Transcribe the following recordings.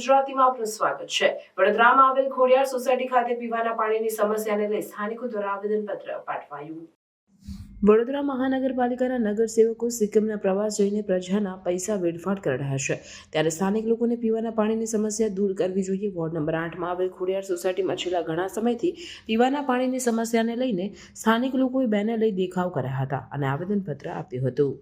ગુજરાતીમાં આપનું સ્વાગત છે. વડોદરામાં આવેલ ખોડિયાર સોસાયટી ખાતે પીવાના પાણીની સમસ્યાને લઈ સ્થાનિકો દ્વારા આવેદનપત્ર પાઠવાયું. વડોદરા મહાનગરપાલિકાના નગરસેવકો સિક્કિમના પ્રવાસ જઈને પ્રજાના પૈસા વેડફાટ કરી રહ્યા છે. ત્યારે સ્થાનિક લોકોને પીવાના પાણીની સમસ્યા દૂર કરવી જોઈએ. વોર્ડ નંબર આઠમાં આવેલ ખોડિયાર સોસાયટીમાં છેલ્લા ઘણા સમયથી પીવાના પાણીની સમસ્યાને લઈને સ્થાનિક લોકોએ બેનર લઈ દેખાવ કર્યા હતા અને આવેદનપત્ર આપ્યું હતું.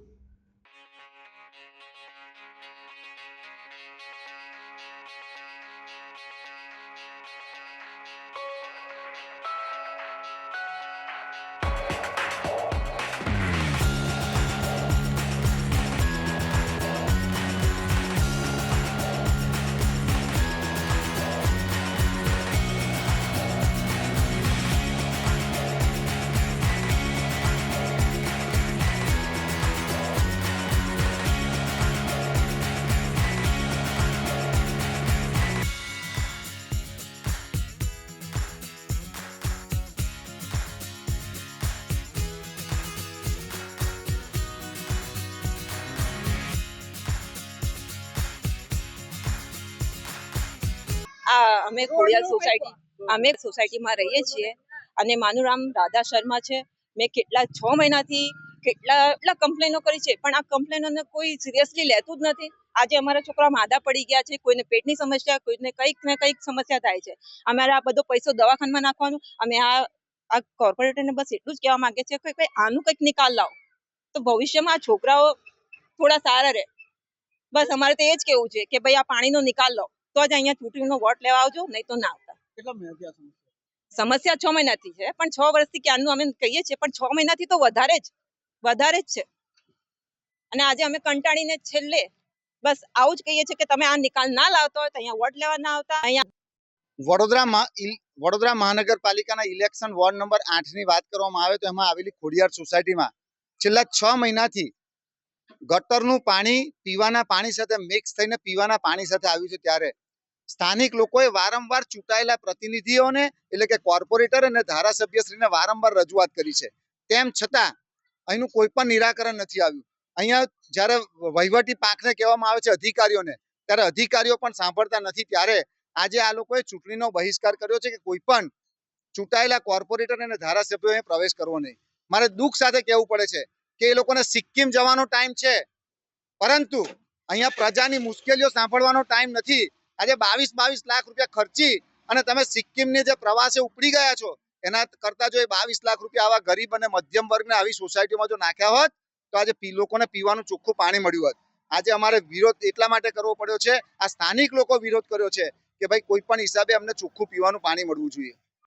આ અમે ખોડિયાર સોસાયટી અમે સોસાયટીમાં રહીએ છીએ અને મારું નામ રાધા શર્મા છે. મેં કેટલા છ મહિનાથી કેટલા એટલા કમ્પ્લેનો કરી છે પણ આ કમ્પ્લેનોને કોઈ સિરિયસલી લેતું જ નથી. આજે અમારા છોકરા માદા પડી ગયા છે કોઈને પેટની સમસ્યા કોઈને કંઈક ને કંઈક સમસ્યા થાય છે. અમારે આ બધો પૈસો દવાખાનામાં નાખવાનો. અમે આ આ કોર્પોરેટરને બસ એટલું જ કહેવા માંગે છે કે ભાઈ આનું કંઈક નિકાલ લાવો. તો ભવિષ્યમાં આ છોકરાઓ થોડા સારા રહે. બસ અમારે તો એ જ કેવું છે કે ભાઈ આ પાણીનો નિકાલ લો તો જ અહીંયા ચૂંટણીનો વોટ લેવા આવજો નહીં તો ના આવતા. કેટલા મહિનાથી આ સમસ્યા? સમસ્યા છ મહિનાથી છે પણ છ વર્ષથી ક્યારનું અમે કહીએ છીએ પણ છ મહિનાથી તો વધારે જ વધારે જ છે. અને આજે અમે કંટાળીને છેલ્લે બસ આવું જ કહીએ છીએ કે તમે આ નિકાલ ના લાવતા હોય તો અહીંયા વોટ લેવા ના આવતા અહીંયા વડોદરામાં વડોદરા મહાનગરપાલિકાના ઇલેક્શન વોર્ડ નંબર આઠની વાત કરવામાં આવે તો એમાં આવેલી ખોડિયાર સોસાયટીમાં છેલ્લા છ મહિનાથી ગટરનું પાણી પીવાના પાણી સાથે મિક્સ થઈને પીવાના પાણી સાથે આવ્યું છે ત્યારે. સ્થાનિક લોકોએ વારંવાર ચૂંટાયેલા પ્રતિનિધિઓને, એટલે કે કોર્પોરેટર અને ધારાસભ્યશ્રીને વારંવાર રજૂઆત કરી છે. તેમ છતાં, અહીંનું કોઈ પણ નિરાકરણ નથી આવ્યું. અહીંયા જ્યારે વહીવટી પાંખને કહેવામાં આવે છે અધિકારીઓને, ત્યારે અધિકારીઓ પણ સાંભળતા નથી. ત્યારે આજે આ લોકોએ ચૂંટણીનો બહિષ્કાર કર્યો છે કે કોઈ પણ ચૂંટાયેલા કોર્પોરેટર અને ધારાસભ્યોએ પ્રવેશ કરવો નહીં. મારે દુઃખ સાથે કહેવું પડે છે કે એ લોકોને સિક્કિમ જવાનો ટાઈમ છે. પરંતુ અહીંયા પ્રજાની મુશ્કેલીઓ સાંભળવાનો ટાઈમ નથી. આજે બાવીસ બાવીસ લાખ રૂપિયા ખર્ચી અને તમે સિક્કિમની જે પ્રવાસે ઉપડી ગયા છો, એના કરતા જો એ બાવીસ લાખ રૂપિયા આવા ગરીબ અને મધ્યમ વર્ગને આવી સોસાયટીમાં જો નાખ્યા હોત, તો આજે લોકોને પીવાનું ચોખ્ખું પાણી મળ્યું હોત. આજે અમારે વિરોધ એટલા માટે કરવો પડ્યો છે, આ સ્થાનિક લોકો વિરોધ કર્યો છે કે ભાઈ કોઈ પણ હિસાબે અમને ચોખ્ખું પીવાનું પાણી મળવું જોઈએ.